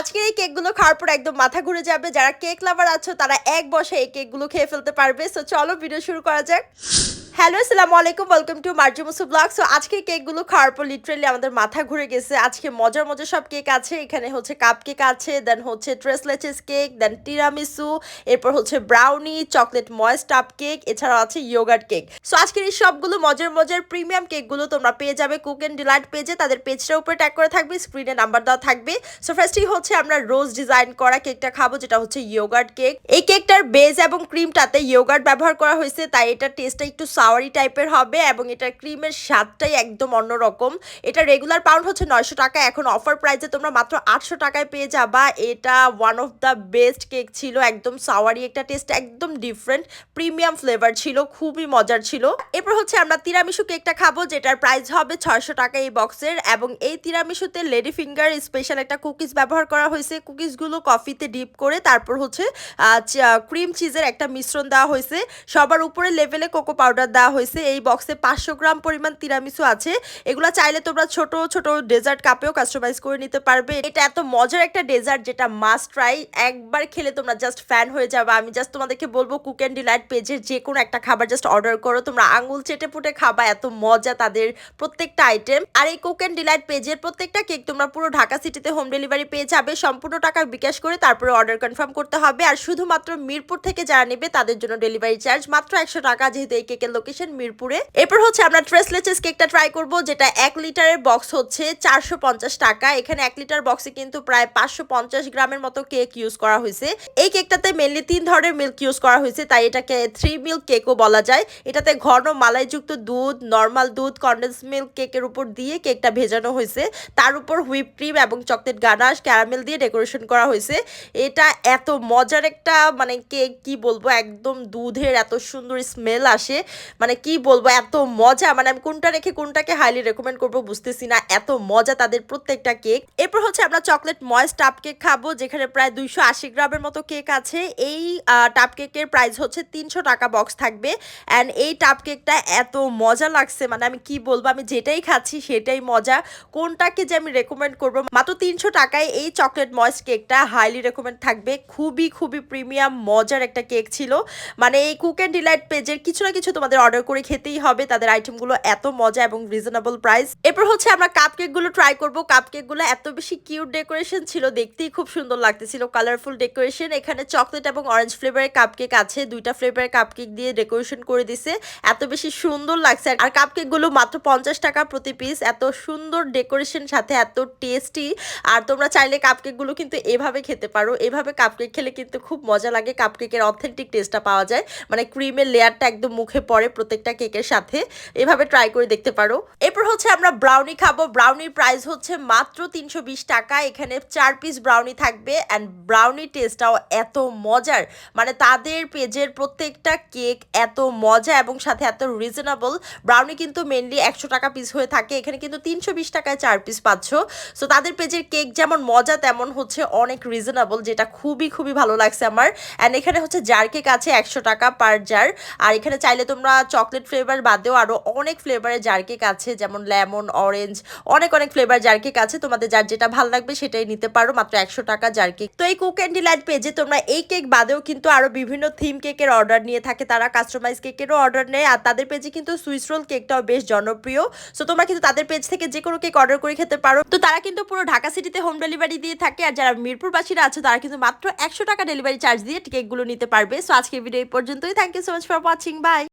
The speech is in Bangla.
আজকের এই কেকগুলো খাওয়ার পর একদম মাথা ঘুরে যাবে। যারা কেক লাভার আছো, তারা এক বসে এই কেকগুলো খেয়ে ফেলতে পারবে। সো চলো ভিডিও শুরু করা যাক। হ্যালো, আসসালামু আলাইকুম ওয়েলকাম টু মার্জি মুসু ব্লগ সো আজকে কেকগুলো খাওয়ার পর লিটারেলি আমাদের মাথা ঘুরে গেছে। আজকে মজার মজার সব কেক আছে। এখানে হচ্ছে কাপ কেক আছে দেন হচ্ছে ট্রেসলেচেস কেক দেন টিরামিসু এরপর হচ্ছে ব্রাউনি চকলেট ময়েস টাপ কেক এছাড়াও আছে ইয়োগার্ট কেক সো আজকের এই সবগুলো মজার মজার প্রিমিয়াম কেকগুলো তোমরা পেয়ে যাবে কুক এন্ড ডিলাইট পেজে তাদের পেজটার উপরে ট্যাগ করে থাকবে স্ক্রিনে নাম্বার দেওয়া থাকবে। সো ফার্স্টই হচ্ছে আমরা রোজ ডিজাইন করা কেকটা খাব, যেটা হচ্ছে ইয়োগার্ট কেক এই কেকটার বেজ এবং ক্রিমটাতে ইয়োগার্ট ব্যবহার করা হয়েছে, তাই এটা টেস্টটা একটু সাওয়ারি টাইপের হবে এবং এটার ক্রিমের স্বাদটাই একদম অন্যরকম। এটা রেগুলার পাউন্ড হচ্ছে নয়শো টাকা। এখন অফার প্রাইসে তোমরা মাত্র আটশো টাকায় পেয়ে যাবা। এটা one of the best cake ছিল। একদম সাওয়ারি একটা টেস্ট একদম ডিফারেন্ট প্রিমিয়াম ফ্লেভার ছিল, খুবই মজার ছিল। এরপর হচ্ছে আমরা তিরামিসু কেকটা খাব, যেটার প্রাইস হবে ছয়শো টাকা এই বক্সের এবং এই তিরামিসুতে লেডি ফিঙ্গার স্পেশাল একটা কুকিজ ব্যবহার করা হয়েছে। কুকিজগুলো কফিতে ডিপ করে তারপর হচ্ছে ক্রিম চিজের একটা মিশ্রণ দেওয়া হয়েছে। সবার উপরে লেভেলে কোকো পাউডার দেওয়া হয়েছে। এই বক্সে পাঁচশো গ্রাম পরিমাণ তিরামিসু আছে। এগুলো চাইলে তোমরা ছোট ছোট ডেজার্ট কাপেও কাস্টমাইজ করে নিতে পারবে। এটা এত মজার একটা ডেজার্ট যেটা মাস্ট ট্রাই একবার খেলে তোমরা জাস্ট ফ্যান হয়ে যাবে। আমি জাস্ট তোমাদেরকে বলব কুক অ্যান্ড ডিলাইট পেজের যে কোনো একটা খাবার জাস্ট অর্ডার করো। তোমরা আঙুল চেটে পুটে খাবা, এত মজা তাদের প্রত্যেকটা আইটেম আর এই কুক অ্যান্ড ডিলাইট পেজের প্রত্যেকটা কেক তোমরা পুরো ঢাকা সিটিতে হোম ডেলিভারি পেয়ে যাবে। সম্পূর্ণ টাকা বিকাশ করে তারপরে অর্ডার কনফার্ম করতে হবে। আর শুধুমাত্র মিরপুর থেকে যারা নেবে, তাদের জন্য ডেলিভারি চার্জ মাত্র একশো টাকা। যেহেতু এই কেকের লোকেশন মিরপুরে। এরপর হচ্ছে আমরা ট্রেসলেচেস কেকটা ট্রাই করব, যেটা এক লিটারের বক্স হচ্ছে চারশো পঞ্চাশ টাকা। এখানে এক লিটার বক্সে কিন্তু প্রায় পাঁচশো পঞ্চাশ গ্রামের মতো কেক ইউজ করা হয়েছে। এই কেকটাতে মেনলি তিন ধরনের মিল্ক ইউজ করা হয়েছে, তাই এটাকে থ্রি মিল্ক কেকও বলা যায়। এটাতে ঘন মালাইযুক্ত দুধ নর্মাল দুধ কন্ডেন্স মিল্ক কেকের উপর দিয়ে কেকটা ভেজানো হয়েছে। তার উপর হুইপ ক্রিম এবং চকলেট গানাশ ক্যারামেল দিয়ে ডেকোরেশন করা হয়েছে। এটা এত মজার একটা মানে কেক কি বলব, একদম দুধের এত সুন্দর স্মেল আসে। মানে কি বলব, এত মজা। মানে আমি কোনটা রেখে কোনটাকে হাইলি রেকমেন্ড করব বুঝতেছি না। এত মজা তাদের প্রত্যেকটা কেক এরপর হচ্ছে আমরা চকলেট ময়েস টাপ কেক খাব, যেখানে প্রায় দুইশো আশি গ্রামের মতো কেক আছে। এই টাপ কেকের প্রাইস হচ্ছে তিনশো টাকা বক্স থাকবে। অ্যান্ড এই টাপ কেকটা এত মজা লাগছে। মানে আমি কি বলব, আমি যেটাই খাচ্ছি সেটাই মজা। কোনটাকে যে আমি রেকমেন্ড করব, মাত্র তিনশো টাকায় এই চকলেট ময়েস কেকটা হাইলি রেকমেন্ড থাকবে। খুবই খুবই প্রিমিয়াম মজার একটা কেক ছিল। মানে এই কুক অ্যান্ড ডিলাইট পেজের কিছু না কিছু তোমাদের অর্ডার করে খেতেই হবে। তাদের আইটেমগুলো এত মজা এবং রিজনেবল প্রাইস এরপর হচ্ছে আমরা কাপ কেকগুলো ট্রাই করব। কাপ কেকগুলো এত বেশি কিউট ডেকোরেশন ছিল, দেখতেই খুব সুন্দর লাগতেছিল। কালারফুল ডেকোরেশন এখানে চকলেট এবং অরেঞ্জ ফ্লেভারের কাপ কেক আছে। দুইটা ফ্লেভারের কাপ কেক দিয়ে ডেকোরেশন করে দিছে। এত বেশি সুন্দর লাগছে। আর কাপ কেকগুলো মাত্র পঞ্চাশ টাকা প্রতি পিস এত সুন্দর ডেকোরেশন সাথে, এত টেস্টি আর তোমরা চাইলে কাপ কেকগুলো কিন্তু এভাবে খেতে পারো। এভাবে কাপ কেক খেলে কিন্তু খুব মজা লাগে। কাপ কেকের অথেন্টিক টেস্টটা পাওয়া যায়। মানে ক্রিমের লেয়ারটা একদম মুখে পড়ে। প্রত্যেকটা কেকের সাথে এভাবে ট্রাই করে দেখতে পারো। এরপর হচ্ছে আমরা ব্রাউনি খাব। ব্রাউনির প্রাইস হচ্ছে মাত্র তিনশো বিশ টাকা। এখানে চার পিস ব্রাউনি থাকবে অ্যান্ড ব্রাউনি টেস্টটাও এত মজার। মানে তাদের পেজের প্রত্যেকটা কেক এত মজা এবং সাথে এত রিজনেবল ব্রাউনি কিন্তু মেনলি একশো টাকা পিস হয়ে থাকে। এখানে কিন্তু তিনশো বিশ টাকায় চার পিস পাচ্ছ। সো তাদের পেজের কেক যেমন মজা, তেমন হচ্ছে অনেক রিজনেবল যেটা খুবই খুবই ভালো লাগছে আমার। অ্যান্ড এখানে হচ্ছে জার কেক আছে একশো টাকা পার জার আর এখানে চাইলে তোমরা চকলেট ফ্লেভার বাদেও আরও অনেক ফ্লেভারের জার কেক আছে, যেমন লেমন অরেঞ্জ অনেক অনেক ফ্লেভার জার কেক আছে। তোমাদের যার যেটা ভালো লাগবে সেটাই নিতে পারো, মাত্র একশো টাকা জার কেক তো এই কুক অ্যান্ড ডিলাইট পেজে তোমরা এই কেক বাদেও কিন্তু আরও বিভিন্ন থিম কেকের অর্ডার নিয়ে থাকে। তারা কাস্টমাইজ কেকেরও অর্ডার নেয়, আর তাদের পেজে কিন্তু সুইস রোল কেকটাও বেশ জনপ্রিয়। সো তোমরা কিন্তু তাদের পেজ থেকে যে কোনো কেক অর্ডার করে খেতে পারো। তো তারা কিন্তু পুরো ঢাকা সিটিতে হোম ডেলিভারি দিয়ে থাকে, আর যারা মিরপুরবাসীরা আছে, তারা কিন্তু মাত্র একশো টাকা ডেলিভারি চার্জ দিয়ে কেকগুলো নিতে পারবে। সো আজকের ভিডিও এই পর্যন্তই। Thank you so much for watching bye